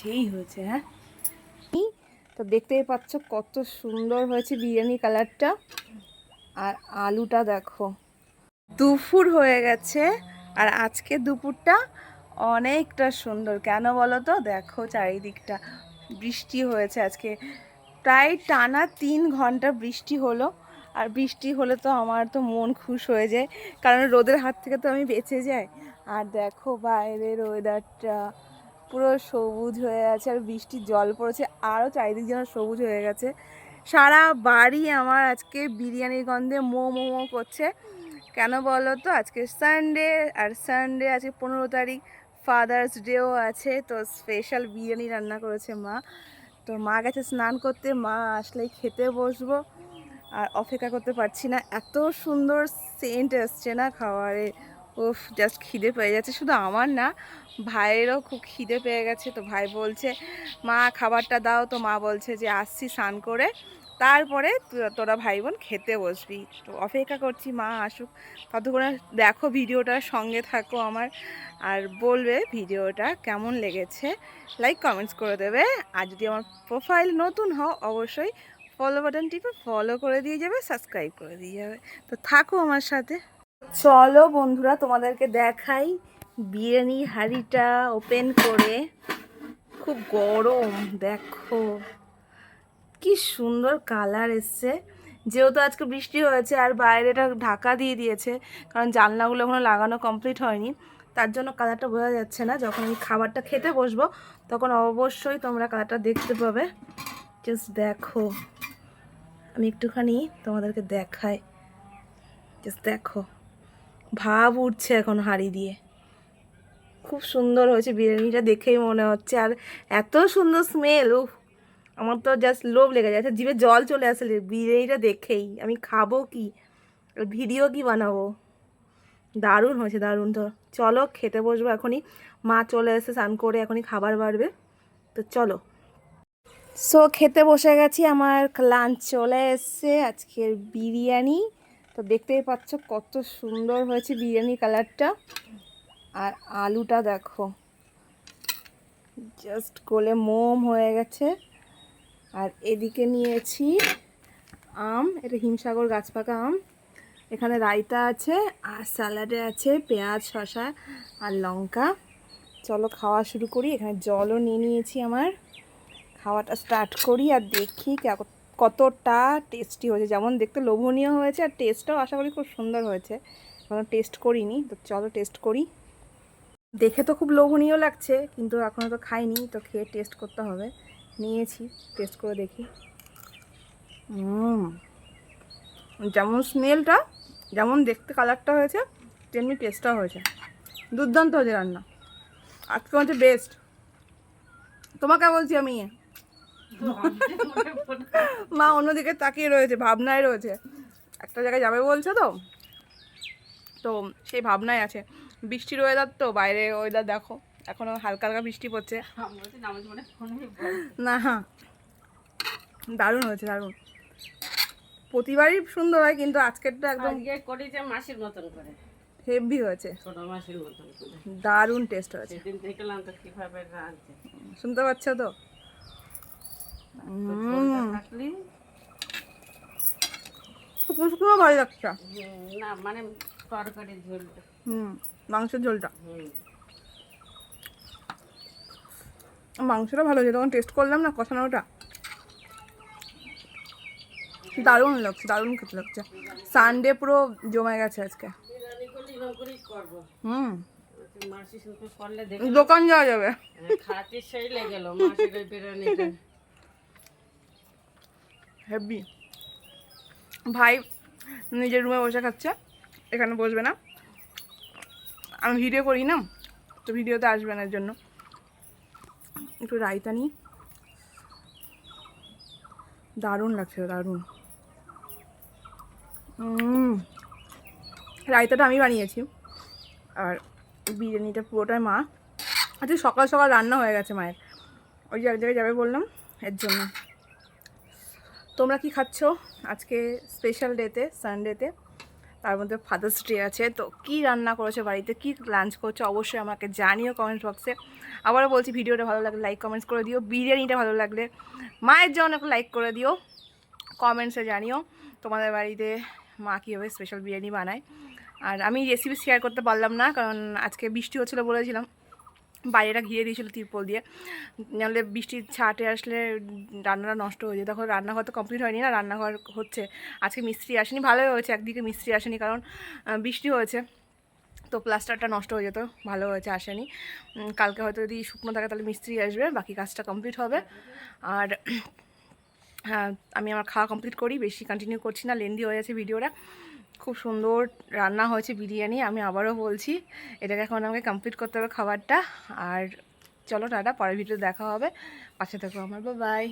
সেই হয়েছে হ্যাঁ। তো দেখতেই পাচ্ছ কত সুন্দর হয়েছে বিরিয়ানি কালারটা। আর আলুটা দেখো, দুপুর হয়ে গেছে আর আজকে দুপুরটা অনেকটা সুন্দর। কেন বলো তো? দেখো চারিদিকটা বৃষ্টি হয়েছে আজকে। প্রায় টানা তিন ঘণ্টা বৃষ্টি হলো। আর বৃষ্টি হলে তো আমার তো মন খুশ হয়ে যায়। কারণ রোদের হাত থেকে তো আমি বেঁচে যাই। আর দেখো বাইরের ওয়েদারটা পুরো সবুজ হয়ে আছে আর বৃষ্টির জল পড়েছে আরও চারিদিক যেন সবুজ হয়ে গেছে। সারা বাড়ি আমার আজকে বিরিয়ানির গন্ধে মো মো মো করছে। কেন বলো তো? আজকে সানডে আর সানডে আজকে পনেরো তারিখ ফাদার্স ডেও আছে, তো স্পেশাল বিরিয়ানি রান্না করেছে মা। তো মা গেছে স্নান করতে, মা আসলেই খেতে বসবো। আর অপেক্ষা করতে পারছি না, এত সুন্দর সেন্ট এসছে না খাবারে। উফ জাস্ট খিদে পেয়ে যাচ্ছে। শুধু আমার না, ভাইয়েরও খুব খিদে পেয়ে গেছে। তো ভাই বলছে, মা, খাবারটা দাও। তো মা বলছে যে, আসছি স্নান করে। তারপরে তোরা ভাই বোন খেতে বসবি। তো অপেক্ষা করছি, মা, আসুক। ততক্ষণে দেখো ভিডিওটার সঙ্গে থাকো আমার। আর বলবে ভিডিওটা কেমন লেগেছে। লাইক কমেন্টস করে দেবে। আর যদি আমার প্রোফাইল নতুন হও, অবশ্যই ফলো বাটন টিপে ফলো করে দিয়ে যাবে সাবস্ক্রাইব করে দিয়ে যাবে। তো থাকো আমার সাথে। চলো বন্ধুরা, তোমাদেরকে দেখাই বিরিয়ানি হাঁড়িটা ওপেন করে। খুব গরম, দেখো। কি সুন্দর কালার এসছে। যেহেতু আজকে বৃষ্টি হয়েছে, আর বাইরেটা ঢাকা দিয়ে দিয়েছে, কারণ জানলাগুলো এখনও লাগানো কমপ্লিট হয়নি, তার জন্য কালারটা বোঝা যাচ্ছে না। যখন আমি খাবারটা খেতে বসবো, তখন অবশ্যই তোমরা কালারটা দেখতে পাবে। জাস্ট দেখো। আমি একটুখানি তোমাদেরকে দেখাই। জাস্ট দেখো। ভাব উঠছে এখন হাঁড়ি দিয়ে। খুব সুন্দর হয়েছে বিরিয়ানিটা দেখেই মনে হচ্ছে। আর এত সুন্দর স্মেল উফ! আমার তো জাস্ট লোভ লেগে যাচ্ছে। জিভে জল চলে আসলে বিরিয়ানিটা দেখেই। আমি খাব কি? ভিডিও কি বানাবো? দারুণ হয়েছে, দারুণ তো। চলো, খেতে বসবো এখনই। মা চলে এসে স্নান করে, এখনই খাবার বাড়বে। তো চলো। সো খেতে বসে গেছি, আমার লাঞ্চ চলে এসছে। আজকের বিরিয়ানি। তো দেখতেই পাচ্ছ কত সুন্দর হয়েছে বিরিয়ানি কালারটা। আর আলুটা দেখো। জাস্ট গোলে মোম হয়ে গেছে। আর এদিকে নিয়েছি আম, এটা হিমসাগর গাছপাকা আম। এখানে রায়তা আছে, আর স্যালাডে আছে পেঁয়াজ, শসা আর লঙ্কা। চলো খাওয়া শুরু করি। এখানে জলও নিয়ে নিয়েছি আমার। খাওয়াটা স্টার্ট করি আর দেখি কে- কতটা টেস্টি হয়েছে। যেমন দেখতে লোভনীয় হয়েছে আর টেস্টটাও আশা করি খুব সুন্দর হয়েছে। এখনও টেস্ট করিনি, তো চলো টেস্ট করি। দেখে তো খুব লোভনীয় লাগছে, কিন্তু এখনও তো খাইনি, তো খেয়ে টেস্ট করতে হবে। নিয়েছি টেস্ট করে দেখি। যেমন স্মেলটা যেমন দেখতে কালারটা হয়েছে, তেমনি টেস্টটাও হয়েছে। দুর্দান্ত হয়েছে রান্না। আজকে হচ্ছে বেস্ট তোমাকে বলছি আমি। মা অন্যদিকে তাকিয়ে রয়েছে ভাবনায় রয়েছে। একটা জায়গায় যাবে বলছে তো? তো সেই ভাবনায় আছে। বৃষ্টির ওয়েদার তো বাইরে ওয়েদার দেখো। এখনও হালকা হালকা বৃষ্টি পড়ছে। না হ্যাঁ দারুণ হয়েছে দারুণ। প্রতিবারই সুন্দর হয় কিন্তু আজকেরটা একদম করেছে মাসির মতন করে। হেভি হয়েছে। দারুণ টেস্ট হয়েছে। শুনতে পাচ্ছ তো? থাকলি? শুকনো শুকনো ভালো লাগছে। না মানে তরকারির ঝোলটা। হুম মাংসের ঝোলটা। মাংসটা ভালো হয়েছে তখন টেস্ট করলাম না কষানোটা দারুণ লাগছে দারুণ খেতে লাগছে। সানডে পুরো জমে গেছে আজকে। হুম। দোকান যাওয়া যাবে। খাতে সেই লেগে গেল মাসির হেভি। ভাই নিজের রুমে বসে খাচ্ছে, এখানে বসবে না। আমি ভিডিও করি না, তো ভিডিওতে আসবে না এর জন্য। একটু রায়তা নিই। দারুণ লাগছে, দারুণ। রায়তাটা আমি বানিয়েছি। আর বিরিয়ানিটা পুরোটাই মা। আজকে সকাল সকাল রান্না হয়ে গেছে মায়ের। ওই এক জায়গায় যাবে বললাম, এর জন্য। তোমরা কি খাচ্ছ? আজকে স্পেশাল ডেতে সানডেতে তার মধ্যে ফাদার্স ডে আছে। তো কি রান্না করেছ বাড়িতে? কি লাঞ্চ করছ? অবশ্যই আমাকে জানিও কমেন্ট বক্সে আবারও বলছি, ভিডিওটা ভালো লাগলে লাইক কমেন্টস করে দিও। বিরিয়ানিটা ভালো লাগলে মায়ের জন্য একটা লাইক করে দিও। কমেন্টসে জানিও। তোমাদের বাড়িতে মা কীভাবে স্পেশাল বিরিয়ানি বানায়। আর আমি রেসিপি শেয়ার করতে পারলাম না, কারণ আজকে বৃষ্টি হচ্ছিল বলেছিলাম। বাইরেটা ঘিরে দিয়েছিল তিরপল দিয়ে। নাহলে বৃষ্টির ছাটে আসলে রান্নাটা নষ্ট হয়ে যায়। তখন রান্নাঘর তো কমপ্লিট হয়নি না, রান্নাঘর হচ্ছে। আজকে মিস্ত্রি আসেনি, ভালোই হয়েছে, একদিকে মিস্ত্রি আসেনি কারণ বৃষ্টি হয়েছে। তো প্লাস্টারটা নষ্ট হয়ে যেত, ভালো হয়েছে, আসেনি। কালকে হয়তো যদি শুকনো থাকে তাহলে মিস্ত্রি আসবে, বাকি কাজটা কমপ্লিট হবে। আর আমি আমার খাওয়া কমপ্লিট করি, বেশি কন্টিনিউ করছি না লেন্দি হয়ে যাচ্ছে ভিডিওটা খুব সুন্দর রান্না হয়েছে বিরিয়ানি, আমি আবারও বলছি এটাকে এখন আমাকে কমপ্লিট করতে হবে খাবারটা। আর চলো টাটা, পরের ভিডিও দেখা হবে। পাশে থাকো আমার বাই